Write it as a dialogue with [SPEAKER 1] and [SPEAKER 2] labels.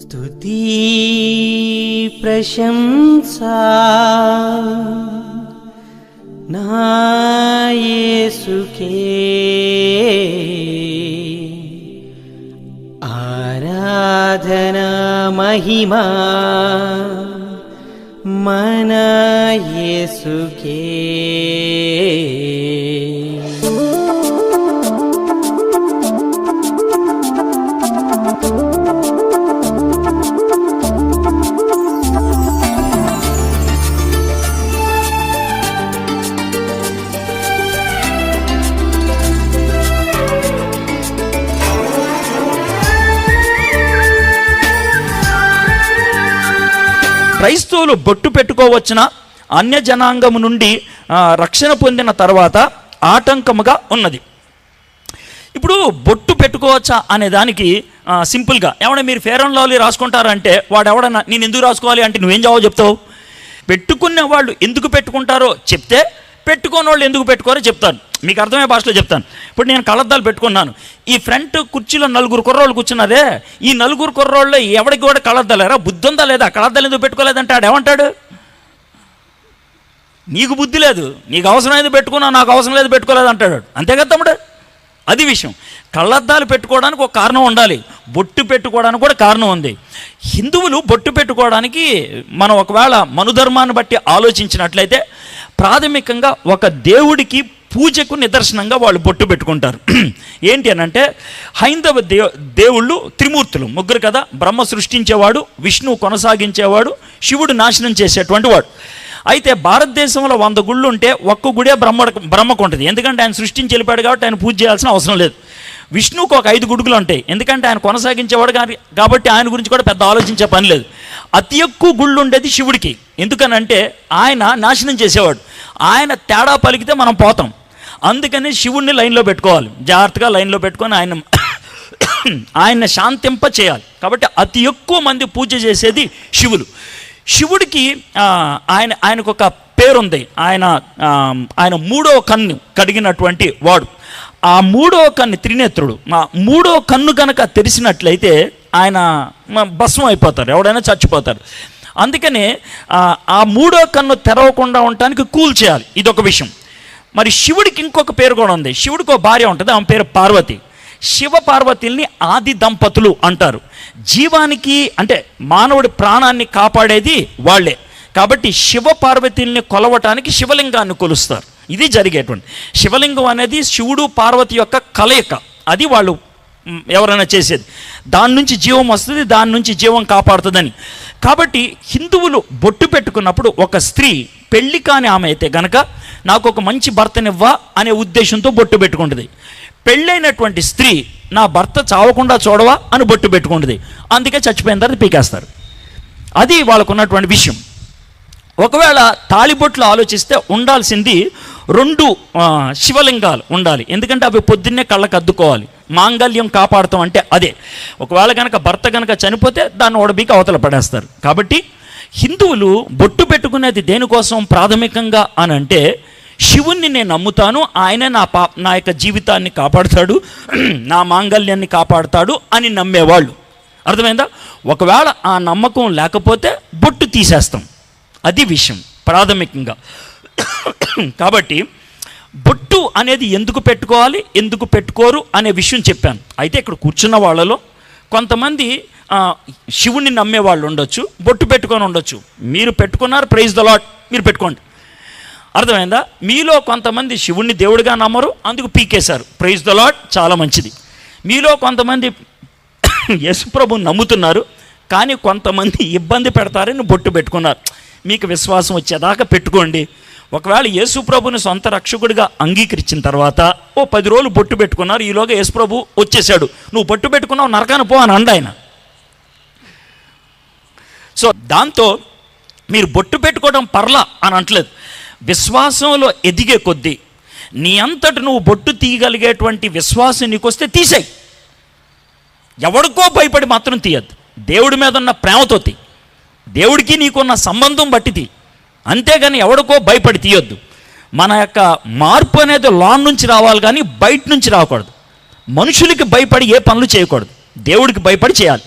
[SPEAKER 1] స్తుతి ప్రశంసా. నాయసుకే ఆరాధనా మహిమా. మన యేసుకే.
[SPEAKER 2] క్రైస్తవులు బొట్టు పెట్టుకోవచ్చున అన్య జనాంగము నుండి రక్షణ పొందిన తర్వాత ఆటంకముగా ఉన్నది. ఇప్పుడు బొట్టు పెట్టుకోవచ్చా అనే దానికి సింపుల్గా ఏమన్నా మీరు ఫేర్ అండ్ లవ్లీ రాసుకుంటారంటే వాడు ఎవడన్నా నేను ఎందుకు రాసుకోవాలి? అంటే నువ్వేం జవాబు చెప్తావు? పెట్టుకునే వాళ్ళు ఎందుకు పెట్టుకుంటారో చెప్తే పెట్టుకోని వాళ్ళు ఎందుకు పెట్టుకోరో చెప్తాను మీకు అర్థమయ్యే భాషలో చెప్తాను. ఇప్పుడు నేను కళ్ళద్దాలు పెట్టుకున్నాను. ఈ ఫ్రంట్ కుర్చీలో నలుగురు కుర్రోళ్ళు కూర్చున్నారే? ఈ నలుగురు కుర్రోళ్ళు ఎవడికి కూడా కళ్ళద్దాలేరా బుద్ధి ఉందా లేదా? కళ్ళద్దాలు ఎందుకు పెట్టుకోలేదంటాడు? ఏమంటాడు? నీకు బుద్ధి లేదు. నీకు అవసరం అవసరమైంది పెట్టుకున్నా నాకు అవసరం లేదు పెట్టుకోలేదు అంటాడు అంతే కదా తమ్ముడు? అది విషయం. కళ్ళద్దాలు పెట్టుకోవడానికి ఒక కారణం ఉండాలి. బొట్టు పెట్టుకోవడానికి కూడా కారణం ఉంది. హిందువులు బొట్టు పెట్టుకోవడానికి మనం ఒకవేళ మనుధర్మాన్ని బట్టి ఆలోచించినట్లయితే ప్రాథమికంగా ఒక దేవుడికి పూజకు నిదర్శనంగా వాళ్ళు బొట్టు పెట్టుకుంటారు. ఏంటి అని అంటే హైందవ దే దేవుళ్ళు త్రిమూర్తులు ముగ్గురు కదా? బ్రహ్మ సృష్టించేవాడు విష్ణువు కొనసాగించేవాడు శివుడు నాశనం చేసేటువంటి వాడు. అయితే భారతదేశంలో వంద గుళ్ళు ఉంటే ఒక్క గుడే బ్రహ్మ బ్రహ్మకు ఉంటుంది. ఎందుకంటే ఆయన సృష్టించి వెళ్ళిపోయాడు కాబట్టి ఆయన పూజ చేయాల్సిన అవసరం లేదు. విష్ణువుకు ఒక ఐదు గుడుగులు ఉంటాయి. ఎందుకంటే ఆయన కొనసాగించేవాడు కానీ కాబట్టి ఆయన గురించి కూడా పెద్ద ఆలోచించే పని లేదు. అతి ఎక్కువ గుళ్ళు ఉండేది శివుడికి. ఎందుకనంటే ఆయన నాశనం చేసేవాడు. ఆయన తేడా పలికితే మనం పోతాం. అందుకని శివుణ్ణి లైన్లో పెట్టుకోవాలి. జాగ్రత్తగా లైన్లో పెట్టుకొని ఆయన ఆయన శాంతింప చేయాలి. కాబట్టి అతి ఎక్కువ మంది పూజ చేసేది శివులు. శివుడికి ఆయన ఆయనకు ఒక పేరుంది. ఆయన ఆయన మూడో కన్ను కడిగినటువంటి వాడు. ఆ మూడో కన్ను త్రినేత్రుడు. మా మూడో కన్ను కనుక తెరిచినట్లయితే ఆయన భస్మం అయిపోతారు. ఎవడైనా చచ్చిపోతారు. అందుకనే ఆ, మూడో కన్ను తెరవకుండా ఉండటానికి కూల్ చేయాలి. ఇదొక విషయం. మరి శివుడికి ఇంకొక పేరు కూడా ఉంది. శివుడికి ఒక భార్య ఉంటుంది ఆమె పేరు పార్వతి. శివ పార్వతుల్ని ఆది దంపతులు అంటారు. జీవానికి అంటే మానవుడి ప్రాణాన్ని కాపాడేది వాళ్ళే. కాబట్టి శివ పార్వతుల్ని కొలవటానికి శివలింగాన్ని కొలుస్తారు. ఇది జరిగేటువంటి. శివలింగం అనేది శివుడు పార్వతి యొక్క కలయిక. అది వాళ్ళు ఎవరైనా చేసేది. దాని నుంచి జీవం వస్తుంది దాని నుంచి జీవం కాపాడుతుందని. కాబట్టి హిందువులు బొట్టు పెట్టుకున్నప్పుడు ఒక స్త్రీ పెళ్ళి కాని ఆమె అయితే గనక నాకు ఒక మంచి భర్తనివ్వా అనే ఉద్దేశంతో బొట్టు పెట్టుకుంటుంది. పెళ్ళైనటువంటి స్త్రీ నా భర్త చావకుండా చూడవా అని బొట్టు పెట్టుకుంటుంది. అందుకే చచ్చిపోయిన తర్వాత పీకేస్తారు. అది వాళ్ళకు ఉన్నటువంటి విషయం. ఒకవేళ తాళిబొట్లు ఆలోచిస్తే ఉండాల్సింది రెండు శివలింగాలు ఉండాలి. ఎందుకంటే అవి పొద్దున్నే కళ్ళకు అద్దుకోవాలి. మాంగల్యం కాపాడుతాం అంటే అదే. ఒకవేళ కనుక భర్త కనుక చనిపోతే దాన్ని ఓడబీకి అవతల పడేస్తారు. కాబట్టి హిందువులు బొట్టు పెట్టుకునేది దేనికోసం ప్రాథమికంగా అని అంటే శివుణ్ణి నేను నమ్ముతాను ఆయనే నా పా నా యొక్క జీవితాన్ని కాపాడుతాడు నా మాంగల్యాన్ని కాపాడుతాడు అని నమ్మేవాళ్ళు. అర్థమైందా? ఒకవేళ ఆ నమ్మకం లేకపోతే బొట్టు తీసేస్తాం. అది విషయం ప్రాథమికంగా. కాబట్టి బొట్టు అనేది ఎందుకు పెట్టుకోవాలి ఎందుకు పెట్టుకోరు అనే విషయం చెప్పాను. అయితే ఇక్కడ కూర్చున్న వాళ్ళలో కొంతమంది శివుణ్ణి నమ్మే వాళ్ళు ఉండొచ్చు బొట్టు పెట్టుకొని ఉండొచ్చు. మీరు పెట్టుకున్నారు ప్రైజ్ ద లాట్ మీరు పెట్టుకోండి. అర్థమైందా? మీలో కొంతమంది శివుణ్ణి దేవుడిగా నమ్మరు అందుకు పీకేశారు. ప్రైజ్ ద లాట్ చాలా మంచిది. మీలో కొంతమంది యశుప్రభు నమ్ముతున్నారు కానీ కొంతమంది ఇబ్బంది పెడతారని బొట్టు పెట్టుకున్నారు. మీకు విశ్వాసం వచ్చేదాకా పెట్టుకోండి. ఒకవేళ యేసుప్రభుని సొంత రక్షకుడిగా అంగీకరించిన తర్వాత ఓ పది రోజులు బొట్టు పెట్టుకున్నారు ఈలోగా యేసుప్రభు వచ్చేసాడు నువ్వు బొట్టు పెట్టుకున్నావు నరకాన పో అని అండ ఆయన. సో దాంతో మీరు బొట్టు పెట్టుకోవడం పర్లా అని అంటలేదు. విశ్వాసంలో ఎదిగే కొద్దీ నీ అంతటి నువ్వు బొట్టు తీయగలిగేటువంటి విశ్వాసం నీకు వస్తే తీసేయి. ఎవడికో భయపడి మాత్రం తీయద్దు. దేవుడి మీద ఉన్న ప్రేమతో తీ దేవుడికి నీకున్న సంబంధం బట్టి తీ అంతేగాని ఎవడికో భయపడి తీయొద్దు. మన యొక్క మార్పు అనేది లోన్ నుంచి రావాలి కానీ బయట నుంచి రాకూడదు. మనుషులకి భయపడి ఏ పనులు చేయకూడదు. దేవుడికి భయపడి చేయాలి.